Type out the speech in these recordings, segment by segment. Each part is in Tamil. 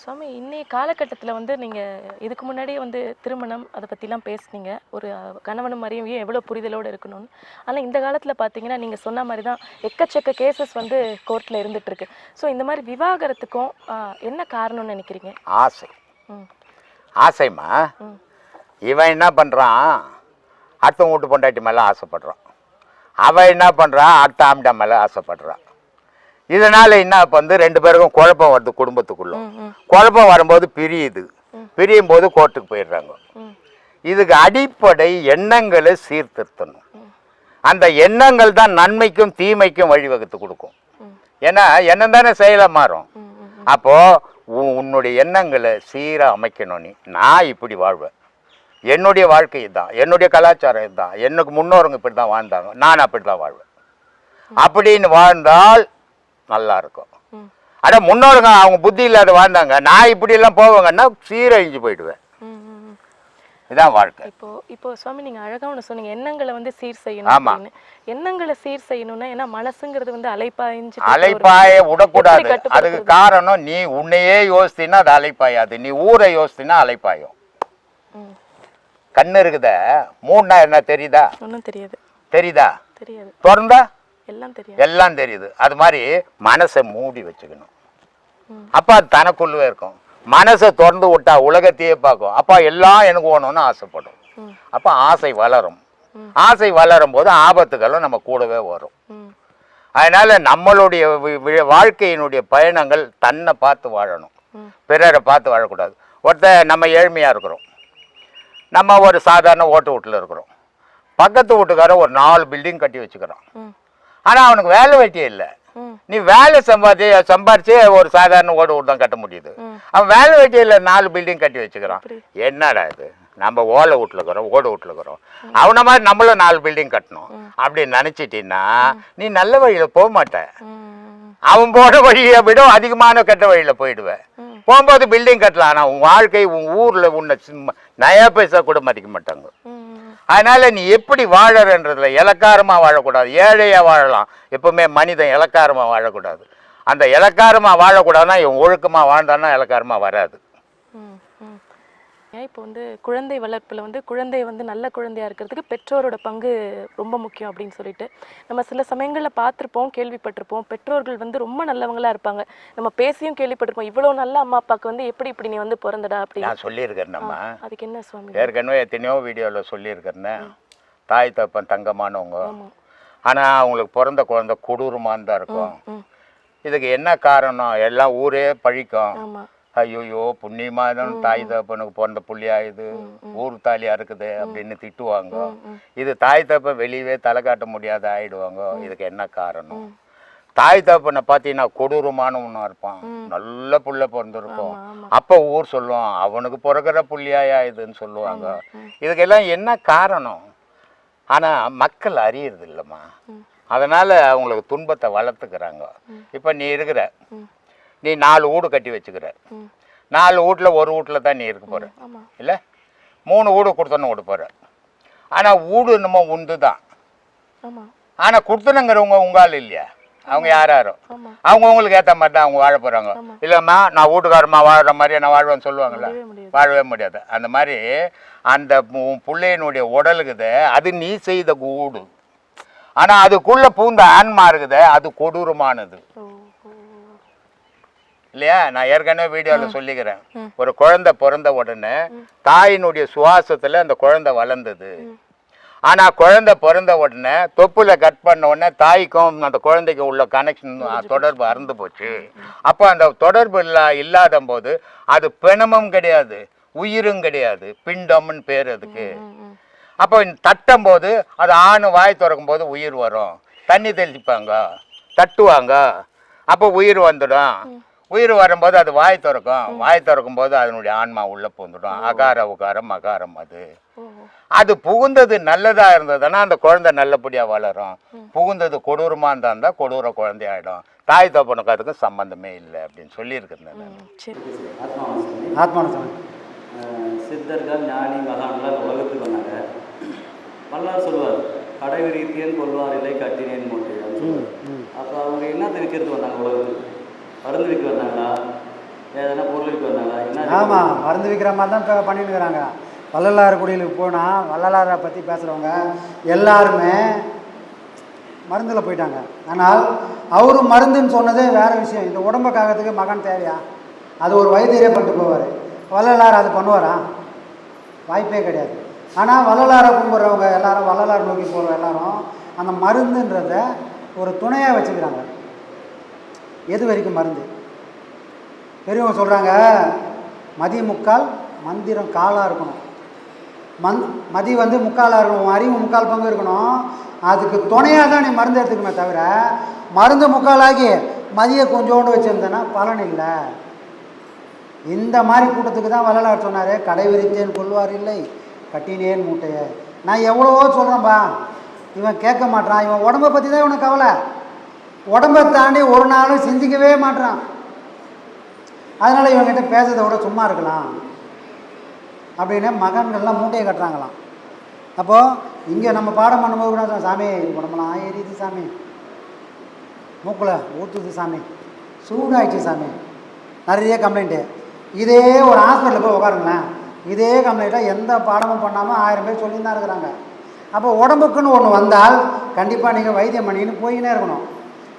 சுவாமி இன்னைய காலகட்டத்தில் வந்து நீங்கள் இதுக்கு முன்னாடியே வந்து திருமணம் அதை பற்றிலாம் பேசுனீங்க. ஒரு கணவனும் மனைவியும் எவ்வளோ புரிதலோடு இருக்கணும்னு. ஆனால் இந்த காலத்தில் பார்த்தீங்கன்னா நீங்கள் சொன்ன மாதிரி தான் எக்கச்சக்க கேசஸ் வந்து கோர்ட்டில் இருந்துகிட்ருக்கு ஸோ இந்த மாதிரி விவாகரத்துக்கும் என்ன காரணம்னு நினைக்கிறீங்க? ஆசை. ம். ஆசைம்மா ம். இவன் என்ன பண்ணுறான் அடுத்த வீட்டு பொண்டாட்டி மேலே ஆசைப்படுறான். அவன் என்ன பண்ணுறான் அடுத்த ஆம்டா மேலே ஆசைப்படுறான். இதனால் என்ன இப்போ வந்து ரெண்டு பேருக்கும் குழப்பம் வருது குடும்பத்துக்குள்ள. குழப்பம் வரும்போது பிரியுது. பிரியும் போது கோர்ட்டுக்கு போயிடுறாங்க. இதுக்கு அடிப்படை எண்ணங்களை சீர்திருத்தணும். அந்த எண்ணங்கள் தான் நன்மைக்கும் தீமைக்கும் வழிவகுத்து கொடுக்கும். ஏன்னா எண்ணம் தானே செயலை மாறும். ம் ம் அப்போ உ- உன்னுடைய எண்ணங்களை சீராக அமைக்கணும் நீ. நான் இப்படி வாழ்வேன். என்னுடைய வாழ்க்கை இதுதான். என்னுடைய கலாச்சாரம் இதுதான். எனக்கு முன்னோருங்க இப்படி தான் வாழ்ந்தாங்க. நான் அப்படி தான் வாழ்வேன் அப்படின்னு வாழ்ந்தால் நல்லா இருக்கும் அட முன்னோருங்க அவங்க புத்தி இல்லாத வாழ்ந்தாங்க. நான் இப்படியெல்லாம் போவேங்கன்னா சீரழிஞ்சு போயிடுவேன். இதான் வாழ்க்கை. இப்போ இப்போ சுவாமி நீங்க அழகா ஒன்று சொன்னீங்க. எண்ணங்களை வந்து சீர் செய்யணும் எண்ணங்களை சீர் செய்யணும்னா ஏன்னா மனசுங்கிறது வந்து அலைப்பாய்ஞ்சு அலைப்பாய விடக்கூடாது. அதுக்கு? காரணம் நீ உன்னையே யோசித்தினா அது அலைப்பாயாது. நீ ஊரை யோசித்தினா அலைப்பாயும். கண்ணு இருக்குத. மூணுனா என்ன தெரியுதா? ஒன்றும் தெரியாது. தெரியுதா? தெரியாது. திறந்தா எல்லாம் தெரியாது. எல்லாம் தெரியுது. அது மாதிரி மனசை மூடி வச்சுக்கணும். அப்போ அது தனக்குள்ளவே இருக்கும். மனசை திறந்து விட்டா உலகத்தையே பார்க்கும். அப்போ எல்லாம் எனக்கு வேணும்னு ஆசைப்படும். அப்போ ஆசை வளரும். ஆசை வளரும் போது ஆபத்துகளும் நம்ம கூடவே வரும். அதனால நம்மளுடைய வாழ்க்கையினுடைய பயணங்கள் தன்னை பார்த்து வாழணும். பிறரை பார்த்து வாழக்கூடாது. ஒருத்தர் நம்ம ஏழ்மையாக இருக்கிறோம். நம்ம ஒரு சாதாரண ஓட்டு வீட்டில் இருக்கிறோம். பக்கத்து வீட்டுக்காரன் ஒரு நாலு பில்டிங் கட்டி வச்சுக்கிறான். ம். ஆனால் அவனுக்கு வேலை வெட்டியே இல்லை. நீ வேலை சம்பாதி சம்பாரிச்சு ஒரு சாதாரண ஓடு வீடு தான் கட்ட முடியுது. அவன் வேலை வெட்டியில் நாலு பில்டிங் கட்டி வச்சுக்கிறான். என்னடா இது? நம்ம ஓலை வீட்டில் இருக்கிறோம் ஓடு வீட்டில் இருக்கிறோம். அவனை மாதிரி நம்மளும் நாலு பில்டிங் கட்டணும். அப்படி நினச்சிட்டின்னா நீ நல்ல வழியில் போக மாட்ட. ம் அவன் போன வழியை விட அதிகமான கெட்ட வழியில் போயிடுவேன். போகும்போது பில்டிங் கட்டலாம் ஆனால் உன் வாழ்க்கை உன் ஊரில் உன்னை நயா பைசா கூட மதிக்க மாட்டாங்க. அதனால் நீ எப்படி வாழறன்றதுல இலக்காரமாக வாழக்கூடாது. ஏழையாக வாழலாம். எப்பவுமே மனிதன் இலக்காரமாக வாழக்கூடாது. அந்த இலக்காரமாக வாழக்கூடாதுன்னா இவன் ஒழுக்கமாக வாழ்ந்தான்னா இலக்காரமாக வராது. இப்போ வந்து குழந்தை வளர்ப்பில் வந்து குழந்தை வந்து நல்ல குழந்தையா இருக்கிறதுக்கு பெற்றோரோட பங்கு ரொம்ப முக்கியம் அப்படின்னு சொல்லிட்டு. நம்ம சில சமயங்களில் பார்த்துருப்போம் கேள்விப்பட்டிருப்போம். பெற்றோர்கள் வந்து ரொம்ப நல்லவங்களா இருப்பாங்க. நம்ம பேசியும் கேள்விப்பட்டிருப்போம். இவ்வளோ நல்ல அம்மா அப்பாவுக்கு வந்து எப்படி இப்படி நீ வந்து பிறந்தடா அப்படின்னு. நான் சொல்லியிருக்கேன் நம்ம. அதுக்கு என்ன சுவாமி? ஏற்கனவே எத்தனையோ வீடியோவில் சொல்லியிருக்கிறேன் தாய் தப்பன் தங்கமானவங்க ஆனால் அவங்களுக்கு பிறந்த குழந்தை கொடூரமான்னு தான் இருக்கும். இதுக்கு என்ன காரணம்? எல்லாம் ஊரே பழிக்கும். ஆமா. ஐயோயோ புண்ணியமா தான் தாய் தகப்பனுக்கு பிறந்த புள்ளியா இது ஊர் தாலியா இருக்குது அப்படின்னு திட்டுவாங்க. இது தாய் தகப்பன் வெளியவே தலை காட்ட முடியாத ஆயிடுவாங்க. இதுக்கு என்ன காரணம்? தாய் தகப்பனை பார்த்தீங்கன்னா கொடூரமானவனா இருப்பான். நல்ல புள்ள பிறந்திருக்கும். அப்போ ஊர் சொல்லுவான் அவனுக்கு பிறகுற புள்ளியாயா இதுன்னு சொல்லுவாங்க இதுக்கெல்லாம் என்ன காரணம்? ஆனா மக்கள் அறியறது இல்லைம்மா அதனால அவங்களுக்கு துன்பத்தை வளர்த்துக்கிறாங்க. இப்போ நீ இருக்கிற. நீ நாலு வீடு கட்டி வச்சுக்கிற நாலு வீட்டில் ஒரு வீட்டில் தான் நீ இருக்க ஆமா. இல்லை? மூணு வீடு கொடுத்தோன்னு விட போற. ஆனால் வீடு என்னமோ உண்டு தான். ஆனால் கொடுத்தனுங்கிறவங்க உங்கால் இல்லையா? அவங்க யார் ஆமா. அவங்க உங்களுக்கு ஏற்ற மாதிரி தான் அவங்க வாழ போகிறாங்க இல்லைம்மா நான் வீட்டுக்காரமா வாழ்கிற மாதிரி நான் வாழ்வேன்னு முடியாது. வாழவே முடியாது. அந்த மாதிரி அந்த பிள்ளையினுடைய உடலுக்குது அது நீ செய்த கூடு. ஆனால் அதுக்குள்ளே பூந்த ஆன்மா இருக்குதே அது கொடூரமானது. இல்லையா? நான் ஏற்கனவே வீடியோவில் சொல்லிக்கிறேன். ஒரு குழந்தை பிறந்த உடனே தாயினுடைய சுவாசத்தில் அந்த குழந்தை வளர்ந்தது. ஆனால் குழந்தை பிறந்த உடனே தொப்புல கட் பண்ண உடனே தாய்க்கும் அந்த குழந்தைக்கும் உள்ள கனெக்ஷன் தொடர்பு அறுந்து போச்சு. அப்போ அந்த தொடர்பு இல்லா இல்லாத போது அது பிணமும் கிடையாது உயிரும் கிடையாது பிண்டம்னு பேர் அதுக்கு. அப்போ தட்டும் போது அது ஆணு வாய் திறக்கும் போது உயிர் வரும். தண்ணி தெளிப்பாங்க தட்டுவாங்க அப்போ உயிர் வந்துடும். உயிர் வரும்போது அது வாய் திறக்கும். வாய் திறக்கும் போது அதனுடைய ஆன்மா உள்ள பூந்துடும். அகார உகாரம் மகாரம் அது. அது புகுந்தது நல்லதா இருந்ததுன்னா அந்த குழந்தை நல்லபடியா வளரும். புகுந்தது கொடூரமா இருந்தா கொடூர குழந்தையாயிடும். தாய் தப்பனுக்கு அதுக்கும் சம்பந்தமே இல்லை அப்படின்னு சொல்லியிருக்கிறேன் ஆத்மான சித்தர்கள் ஞானி இந்த உலகத்துக்கு வந்தாங்க. வல்லார் சொல்லுவார் கடை விரித்தேன் கொள்வார்? இல்லை கட்டினேன் அப்போ அவங்க என்ன விற்கிறது வந்தாங்க உலகத்துக்கு? மருந்து விற்க வந்தாங்களா? எதனா பொருள் விற்க வந்தாங்களா? என்ன ஆமாம் மருந்து விற்கிற மாதிரி தான் இப்போ பண்ணிட்டு இருக்கிறாங்க வள்ளலார் குடியிலுக்கு போனால் வள்ளலாரை பற்றி பேசுகிறவங்க எல்லாருமே மருந்தில் போயிட்டாங்க. ஆனால் அவரு மருந்துன்னு சொன்னதே வேறு விஷயம். இந்த உடம்பை மகன் தேவையா? அது ஒரு வைத்தியரே பண்ணிட்டு போவார். வள்ளலார் அது பண்ணுவாரா? வாய்ப்பே கிடையாது. ஆனால் வள்ளலாரை கும்பிட்றவங்க எல்லாரும் வள்ளலார் நோக்கி போகிற எல்லாரும் அந்த மருந்துன்றத ஒரு துணையாக வச்சுக்கிறாங்க. எது வரைக்கும் மருந்து? பெரியவங்க சொல்கிறாங்க மதி முக்கால் மந்திரம் காலாக இருக்கணும். மந் மதி வந்து முக்காலாக இருக்கணும் அறிவு முக்கால் பங்கு இருக்கணும். அதுக்கு துணையாக தான் நீ மருந்து எடுத்துக்கணுமே தவிர மருந்து முக்காலாகி மதியை கொஞ்சோண்டு வச்சுருந்தேன்னா பலன் இல்லை. இந்த மாதிரி கூட்டத்துக்கு தான் வள்ளலார் சொன்னார் கடை விரித்தேன் கொள்வார் இல்லை கட்டினேன் மூட்டையை. நான் எவ்வளவோ சொல்கிறேன்பா இவன் கேட்க மாட்டான் இவன் உடம்பை பற்றி தான் இவனுக்கு கவலை. உடம்பை தாண்டி ஒரு நாளும் சிந்திக்கவே மாட்றான். அதனால் இவங்ககிட்ட பேசுறதை விட சும்மா இருக்கலாம். அப்படின்னு மகன்கள்லாம் மூட்டையை கட்டுறாங்களாம். அப்போது இங்கே நம்ம பாடம் பண்ணும்போது கூட சாமி உடம்புலாம் ஏறிது சாமி. மூக்கில் ஊற்றுது சாமி. சூடாயிடுச்சு சாமி. நிறைய கம்ப்ளைண்ட்டு இதே ஒரு ஹாஸ்பிட்டலில் போய் உட்காருங்களேன் இதே கம்ப்ளைண்ட்டாக எந்த பாடமும் பண்ணாமல் ஆயிரம் பேர் சொல்லி தான் இருக்கிறாங்க. அப்போ உடம்புக்குன்னு ஒன்று வந்தால் கண்டிப்பாக நீங்கள் வைத்தியம் பண்ணின்னு போயின்னே இருக்கணும்.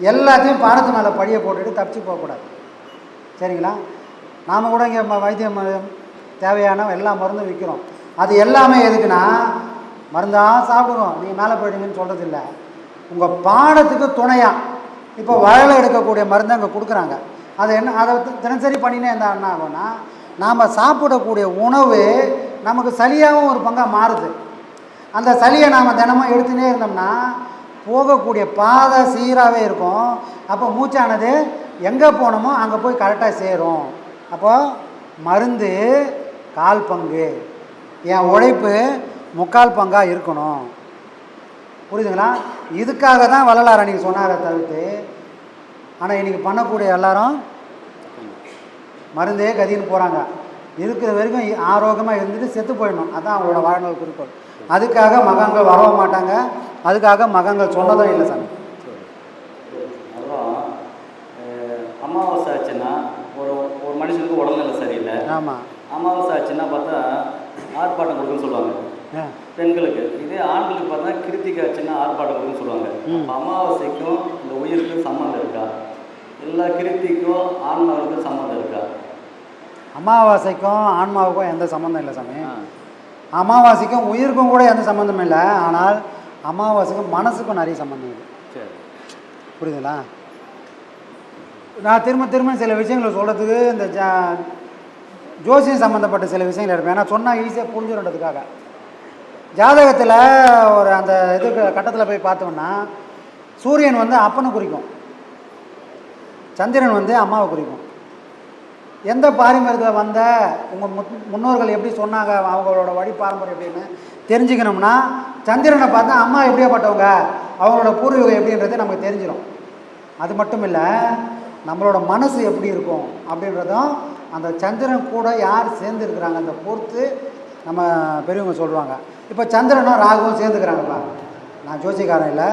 எல்லாத்தையும் பாரத்து மேலே படியை போட்டுட்டு தப்பிச்சு போகக்கூடாது சரிங்களா? நாம் கூட இங்கே வைத்தியம் தேவையான எல்லா மருந்தும் விற்கிறோம் அது எல்லாமே எதுக்குன்னா மருந்தாக சாப்பிடுறோம். நீங்கள் மேலே போயிடுங்கன்னு சொல்கிறது இல்லை உங்கள் பாடத்துக்கு துணையாக இப்போ வயலை எடுக்கக்கூடிய மருந்து அங்கே கொடுக்குறாங்க. அது என்ன அதை தினசரி பண்ணினே இருந்தால் என்ன ஆகும்னா நாம் சாப்பிடக்கூடிய உணவு நமக்கு சளியாகவும் ஒரு பங்காக மாறுது. அந்த சளியை நாம் தினமும் எடுத்துனே இருந்தோம்னா போகக்கூடிய பாதை சீராகவே இருக்கும். அப்போ மூச்சானது எங்கே போகணுமோ அங்கே போய் கரெக்டாக சேரும். அப்போது மருந்து கால் பங்கு என் உழைப்பு முக்கால் பங்காக இருக்கணும். புரியுதுங்களா? இதுக்காக தான் வள்ளலார் அன்றைக்கி சொன்னார தவிர்த்து ஆனால் இன்றைக்கி பண்ணக்கூடிய எல்லாரும் மருந்தே கதின்னு போகிறாங்க இருக்கிற வரைக்கும் ஆரோக்கியமாக இருந்துட்டு செத்து போயிடணும். அதான் அவங்களோட வாழ்நாள் குறிக்கோள். அதுக்காக மகன்கள் வரவும் மாட்டாங்க. அதுக்காக மகன்கள் சொன்னதும் இல்லை சாமி. அமாவாசை ஆச்சுன்னா ஒரு ஒரு மனுஷனுக்கு உடல்நிலை சரியில்லை. ஆமாம் அமாவாசை ஆச்சுன்னா பார்த்தா ஆர்ப்பாட்டம் கொடுக்குன்னு சொல்லுவாங்க. பெண்களுக்கு. இதே ஆண்களுக்கு பார்த்தா கிருத்திகை ஆச்சுன்னா ஆர்ப்பாட்டம் கொடுக்குன்னு சொல்லுவாங்க. அமாவாசைக்கும் இந்த உயிருக்கும் சம்மந்தம் இருக்கா? எல்லா கிருத்திக்கும் ஆன்மாவுக்கும் சம்மந்தம் இருக்கா? அமாவாசைக்கும் ஆன்மாவுக்கும் எந்த சம்மந்தம் இல்லை சாமி. அமாவாசைக்கும் உயிருக்கும் கூட எந்த சம்மந்தமும் இல்லை. ஆனால் அமாவாசைக்கும் மனசுக்கும் நிறைய சம்மந்தம் இருக்குது சரி. புரியுதுங்களா? நான் திரும்ப திரும்ப சில விஷயங்களை சொல்கிறதுக்கு இந்த ஜா ஜோசியம் சம்மந்தப்பட்ட சில விஷயங்கள் எடுப்பேன். ஏன்னா சொன்னால் ஈஸியாக புரிஞ்சிடுன்றதுக்காக ஜாதகத்தில் ஒரு அந்த இது கட்டத்தில் போய் பார்த்தோம்னா சூரியன் வந்து அப்பனை குறிக்கும். சந்திரன் வந்து அம்மாவை குறிக்கும். எந்த பாரம்பரியத்தில் வந்த உங்கள் முன்னோர்கள் எப்படி சொன்னாங்க அவங்களோட வழி பாரம்பரியம் எப்படின்னு தெரிஞ்சுக்கணும்னா சந்திரனை பார்த்தா அம்மா எப்படியாப்பட்டவங்க? அவங்களோட பூர்வீகம் எப்படின்றது நமக்கு தெரிஞ்சிடும் அது மட்டும் இல்லை நம்மளோட மனசு எப்படி இருக்கும் அப்படின்றதும் அந்த சந்திரன் கூட யார் சேர்ந்துருக்குறாங்க அந்த பொறுத்து நம்ம பெரியவங்க சொல்லுவாங்க இப்போ சந்திரனும் ராகுவும் சேர்ந்துக்கிறாங்கப்பா நான் ஜோசிக்காரன் இல்லை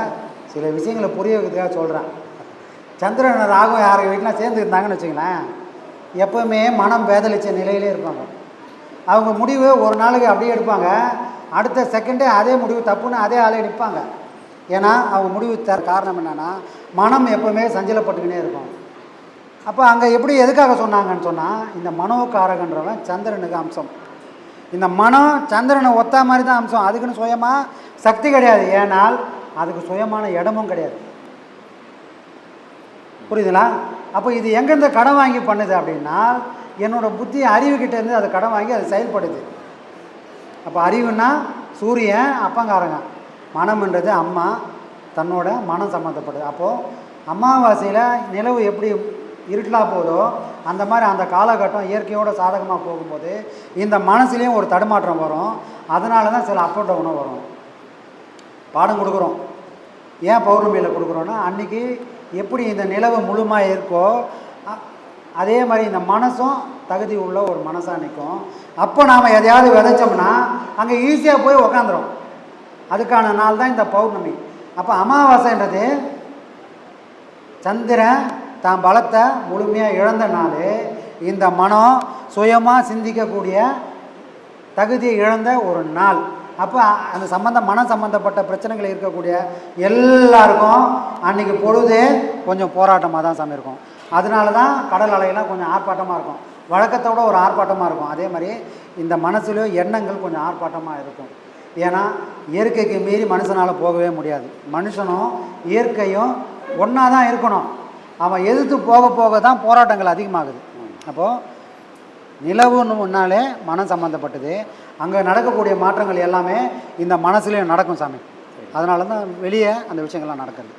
சில விஷயங்களை புரிய வைக்கிறதுக்காக சொல்கிறேன் சந்திரன் ராகுவும் யார் வீட்டில் சேர்ந்து இருந்தாங்கன்னு வச்சுங்களேன் எப்போவுமே மனம் வேதளிச்ச நிலையிலே இருப்பாங்க. அவங்க முடிவு ஒரு நாளைக்கு அப்படியே எடுப்பாங்க. அடுத்த செகண்டே அதே முடிவு தப்புன்னு அதே ஆளே நிற்பாங்க ஏன்னா அவங்க முடிவு தர காரணம் என்னென்னா மனம் எப்போவுமே சஞ்சலப்பட்டுக்கினே இருக்கும். அப்போ அங்கே எப்படி எதுக்காக சொன்னாங்கன்னு சொன்னால் இந்த மனோகாரகன்றவன் சந்திரனுக்கு அம்சம். இந்த மனம் சந்திரனை ஒத்தா மாதிரி தான் அம்சம். அதுக்குன்னு சுயமாக சக்தி கிடையாது. ஏனால் அதுக்கு சுயமான இடமும் கிடையாது. புரியுதுங்களா? அப்போ இது எங்கேருந்து கடன் வாங்கி பண்ணுது அப்படின்னா என்னோடய புத்தி அறிவுக்கிட்டேருந்து அதை கடன் வாங்கி அது செயல்படுது. அப்போ அறிவுன்னா சூரியன் அப்பங்காரங்க. மனம்ன்றது அம்மா தன்னோட மனம் சம்மந்தப்பட்டது அப்போது அமாவாசையில் நிலவு எப்படி இருட்டலா போதோ அந்த மாதிரி அந்த காலகட்டம் இயற்கையோட சாதகமாக போகும்போது இந்த மனசுலேயும் ஒரு தடுமாற்றம் வரும். அதனால தான் சில அப் டவுனும் வரும். பாடம் கொடுக்குறோம். ஏன் பௌர்ணமியில் கொடுக்குறோன்னா அன்றைக்கி எப்படி இந்த நிலவு முழுமாக இருக்கோ அ- அதே மாதிரி இந்த மனசும் தகுதி உள்ள ஒரு மனசாக நிற்கும் அப்போ நாம் எதையாவது விதைச்சோம்னா அங்கே ஈஸியாக போய் உக்காந்துரும். அதுக்கான நாள் தான் இந்த பௌர்ணமி. அப்போ அமாவாசைன்றது சந்திரன் தான் பலத்தை முழுமையாக இழந்த நாள். இந்த மனம் சுயமாக சிந்திக்கக்கூடிய தகுதியை இழந்த ஒரு நாள். அப்போ அந்த சம்பந்த மன சம்மந்தப்பட்ட பிரச்சனைகள் இருக்கக்கூடிய எல்லாருக்கும் அன்றைக்கி பொழுதே கொஞ்சம் போராட்டமாக தான் சாமி இருக்கும். அதனால தான் கடல் அலையெல்லாம் கொஞ்சம் ஆர்ப்பாட்டமாக இருக்கும். வழக்கத்தோட ஒரு ஆர்ப்பாட்டமாக இருக்கும். அதே மாதிரி இந்த மனசுலேயும் எண்ணங்கள் கொஞ்சம் ஆர்ப்பாட்டமாக இருக்கும். ஏன்னா இயற்கைக்கு மீறி மனுஷனால் போகவே முடியாது. மனுஷனும் இயற்கையும் ஒன்றா தான் இருக்கணும். அவன் எதிர்த்து போக போக தான் போராட்டங்கள் அதிகமாகுது. அப்போது நிலவுன்னு முன்னாலே மனம் சம்மந்தப்பட்டது அங்கே நடக்கக்கூடிய மாற்றங்கள் எல்லாமே இந்த மனசுலேயும் நடக்கும் சாமி. அதனால தான் வெளியே அந்த விஷயங்கள்லாம் நடக்கிறது.